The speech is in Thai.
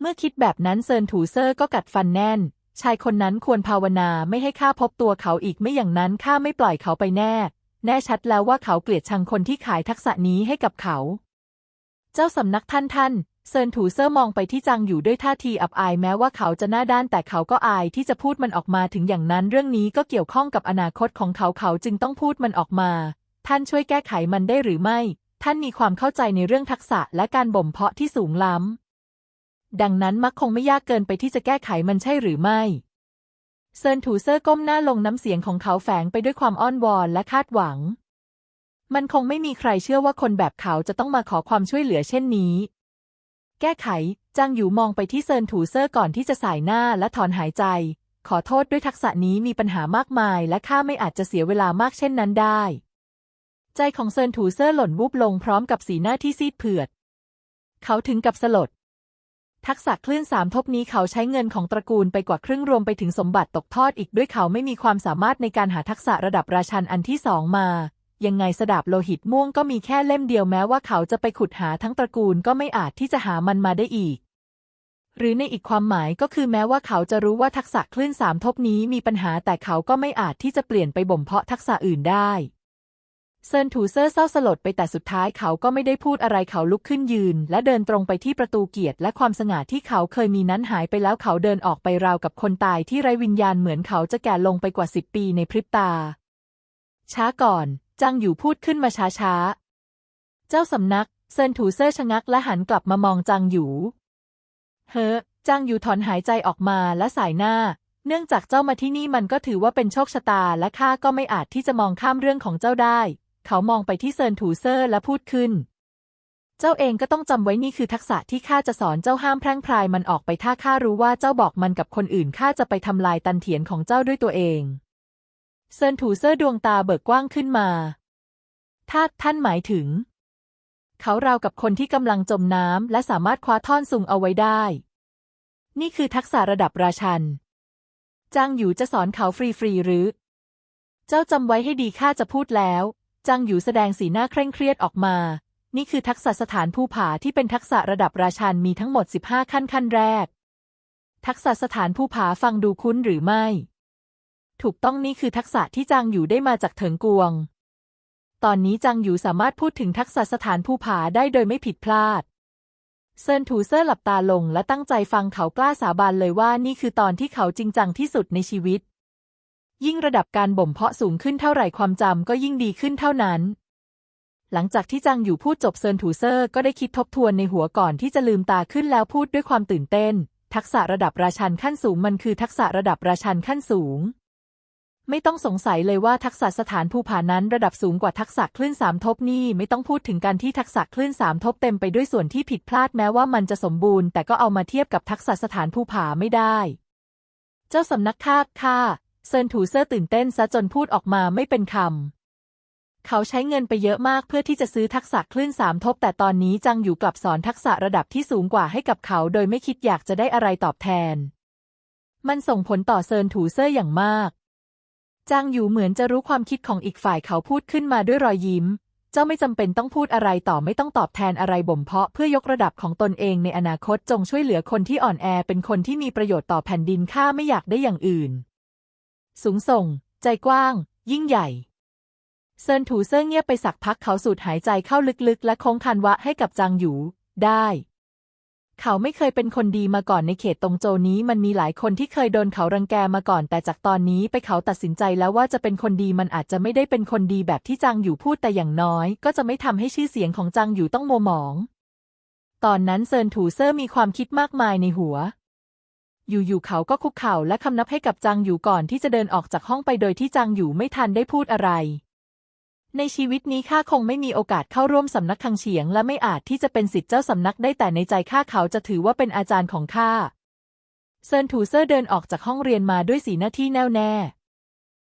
เมื่อคิดแบบนั้นเซินถูเซอร์ก็กัดฟันแน่น ชายคนนั้นควรภาวนาไม่ให้ข้าพบตัวเขาอีกไม่อย่างนั้นข้าไม่ปล่อยเขาไปแน่ แน่ชัดแล้วว่าเขาเกลียดชังคนที่ขายทักษะนี้ให้กับเขา เจ้าสำนักท่านท่านเซินถูเซอร์มองไปที่จางอยู่ด้วยท่าทีอับอายแม้ว่าเขาจะหน้าด้านแต่เขาก็อายที่จะพูดมันออกมาถึงอย่างนั้นเรื่องนี้ก็เกี่ยวข้องกับอนาคตของเขาเขาจึงต้องพูดมันออกมา ท่านช่วยแก้ไขมันได้หรือไม่ ท่านมีความเข้าใจในเรื่องทักษะและการบ่มเพาะที่สูงล้ำ ดังนั้นมักคงไม่ยากเกินไปที่จะแก้ไขมันใช่หรือไม่ เซินถูเซอร์ก้มหน้าลงน้ำเสียงของเขาแฝงไปด้วยความอ้อนวอนและคาดหวัง มันคงไม่มีใครเชื่อว่าคนแบบเขาจะต้องมาขอความช่วยเหลือเช่นนี้ แก้ไข จางหยูมองไปที่เซินถูเซอร์ก่อนที่จะสายหน้าและถอนหายใจ ขอโทษด้วยทักษะนี้มีปัญหามากมาย และข้าไม่อาจจะเสียเวลามากเช่นนั้นได้ ใจของเซินถูเซอร์หล่นวูบลงพร้อมกับสีหน้าที่ซีดเผือด เขาถึงกับสลด ทักษะคลื่นสามทบนี้เขาใช้เงินของตระกูลไปกว่าครึ่งรวมไปถึงสมบัติตกทอดอีกด้วยเขาไม่มีความสามารถในการหาทักษะระดับราชันอันที่สองมา ยังไงสดาบโลหิตม่วงก็มีแค่เล่มเดียวแม้ว่าเขาจะไปขุดหาทั้งตระกูลก็ไม่อาจที่จะหามันมาได้อีก หรือในอีกความหมายก็คือแม้ว่าเขาจะรู้ว่าทักษะคลื่นสามทบนี้มีปัญหาแต่เขาก็ไม่อาจที่จะเปลี่ยนไปบ่มเพาะทักษะอื่นได้ เซินถูเซอร์เศร้าสลดไปแต่สุดท้ายเขาก็ไม่ได้พูดอะไรเขาลุกขึ้นยืน และเดินตรงไปที่ประตูเกียรติและความสง่าที่เขาเคยมีนั้นหายไปแล้วเขาเดินออกไปราวกับคนตายที่ไร้วิญญาณเหมือนเขาจะแก่ลงไปกว่าสิบปีในพริบตา ช้าก่อนจังอยู่พูดขึ้นมาช้าๆเจ้าสำนักเซินถูเซอร์ชะงักและหันกลับมามองจังอยู่ เฮ้อจังอยู่ถอนหายใจออกมาและสายหน้าเนื่องจากเจ้ามาที่นี่มันก็ถือว่าเป็นโชคชะตาและข้าก็ไม่อาจที่จะมองข้ามเรื่องของเจ้าได้ เขามองไปที่เซินถูเซอร์และพูดขึ้น เจ้าเองก็ต้องจำไว้นี่คือทักษะที่ข้าจะสอนเจ้าห้ามแพร่งพรายมันออกไปถ้าข้ารู้ว่าเจ้าบอกมันกับคนอื่นข้าจะไปทำลายตันเถียนของเจ้าด้วยตัวเอง เซินถูเซอร์ดวงตาเบิกกว้างขึ้นมาถ้าท่านหมายถึง เขาราวกับคนที่กำลังจมน้ำและสามารถคว้าท่อนซุงเอาไว้ได้ นี่คือทักษะระดับราชันจางอยู่จะสอนเขาฟรีๆหรือ เจ้าจำไว้ให้ดีข้าจะพูดแล้ว จังอยู่แสดงสีหน้าเคร่งเครียดออกมา นี่คือทักษะสถานภูผาที่เป็นทักษะระดับราชันมีทั้งหมด 15 ขั้นขั้นแรก ทักษะสถานภูผาฟังดูคุ้นหรือไม่ ถูกต้องนี่คือทักษะที่จางอยู่ได้มาจากเถิงกวง ตอนนี้จางอยู่สามารถพูดถึงทักษะสถานภูผาได้โดยไม่ผิดพลาด เซินถูเซอร์หลับตาลงและตั้งใจฟังเขากล้าสาบานเลยว่านี่คือตอนที่เขาจริงจังที่สุดในชีวิต ยิ่งระดับการบ่มเพาะสูงขึ้นเท่าไหร่ความจำก็ยิ่งดีขึ้นเท่านั้น หลังจากที่จังอยู่พูดจบเซินถูเซอร์ก็ได้คิดทบทวนในหัวก่อนที่จะลืมตาขึ้นแล้วพูดด้วยความตื่นเต้น ทักษะระดับราชันขั้นสูงมันคือทักษะระดับราชันขั้นสูง ไม่ต้องสงสัยเลยว่าทักษะสถานภูผานั้นระดับสูงกว่าทักษะคลื่นสามทบนี่ไม่ต้องพูดถึงการที่ทักษะคลื่นสามทบเต็มไปด้วยส่วนที่ผิดพลาดแม้ว่ามันจะสมบูรณ์แต่ก็เอามาเทียบกับทักษะสถานภูผาไม่ได้เจ้าสำนักคาบค่า เซินถูเซอร์ตื่นเต้นซะจนพูดออกมาไม่เป็นคำ เขาใช้เงินไปเยอะมากเพื่อที่จะซื้อทักษะคลื่นสามทบ แต่ตอนนี้จังอยู่กลับสอนทักษะระดับที่สูงกว่าให้กับเขาโดยไม่คิดอยากจะได้อะไรตอบแทน มันส่งผลต่อเซินถูเซอร์อย่างมากจางอยู่เหมือนจะรู้ความคิดของอีกฝ่ายเขาพูดขึ้นมาด้วยรอยยิ้ม เจ้าไม่จำเป็นต้องพูดอะไรต่อไม่ต้องตอบแทนอะไรบ่มเพาะเพื่อยกระดับของตนเองในอนาคตจงช่วยเหลือคนที่อ่อนแอเป็นคนที่มีประโยชน์ต่อแผ่นดินข้าไม่อยากได้อย่างอื่น สูงส่ง ใจกว้าง ยิ่งใหญ่ เซินถูเซิ่งเงียบไปสักพักเขาสูดหายใจเข้าลึกๆ และคงคันวะให้กับจางหยู ได้ เขาไม่เคยเป็นคนดีมาก่อนในเขตตงโจนี้มันมีหลายคนที่เคยโดนเขารังแกมาก่อน แต่จากตอนนี้ไปเขาตัดสินใจแล้วว่าจะเป็นคนดีมันอาจจะไม่ได้เป็นคนดีแบบที่จางอยู่พูดแต่อย่างน้อย ก็จะไม่ทำให้ชื่อเสียงของจางอยู่ต้องโมหมอง ตอนนั้นเซินถูเซอร์มีความคิดมากมายในหัว อยู่ๆเขาก็คุกเข่าและคำนับให้กับจางอยู่ก่อนที่จะเดินออกจากห้องไปโดยที่จางอยู่ไม่ทันได้พูดอะไร ในชีวิตนี้ข้าคงไม่มีโอกาสเข้าร่วมสำนักคังเฉียง และไม่อาจที่จะเป็นสิทธิ์เจ้าสำนักได้แต่ในใจข้าเขาจะถือว่าเป็นอาจารย์ของข้าเซินถูเซอร์เดินออกจากห้องเรียนมาด้วยสีหน้าที่แน่วแน่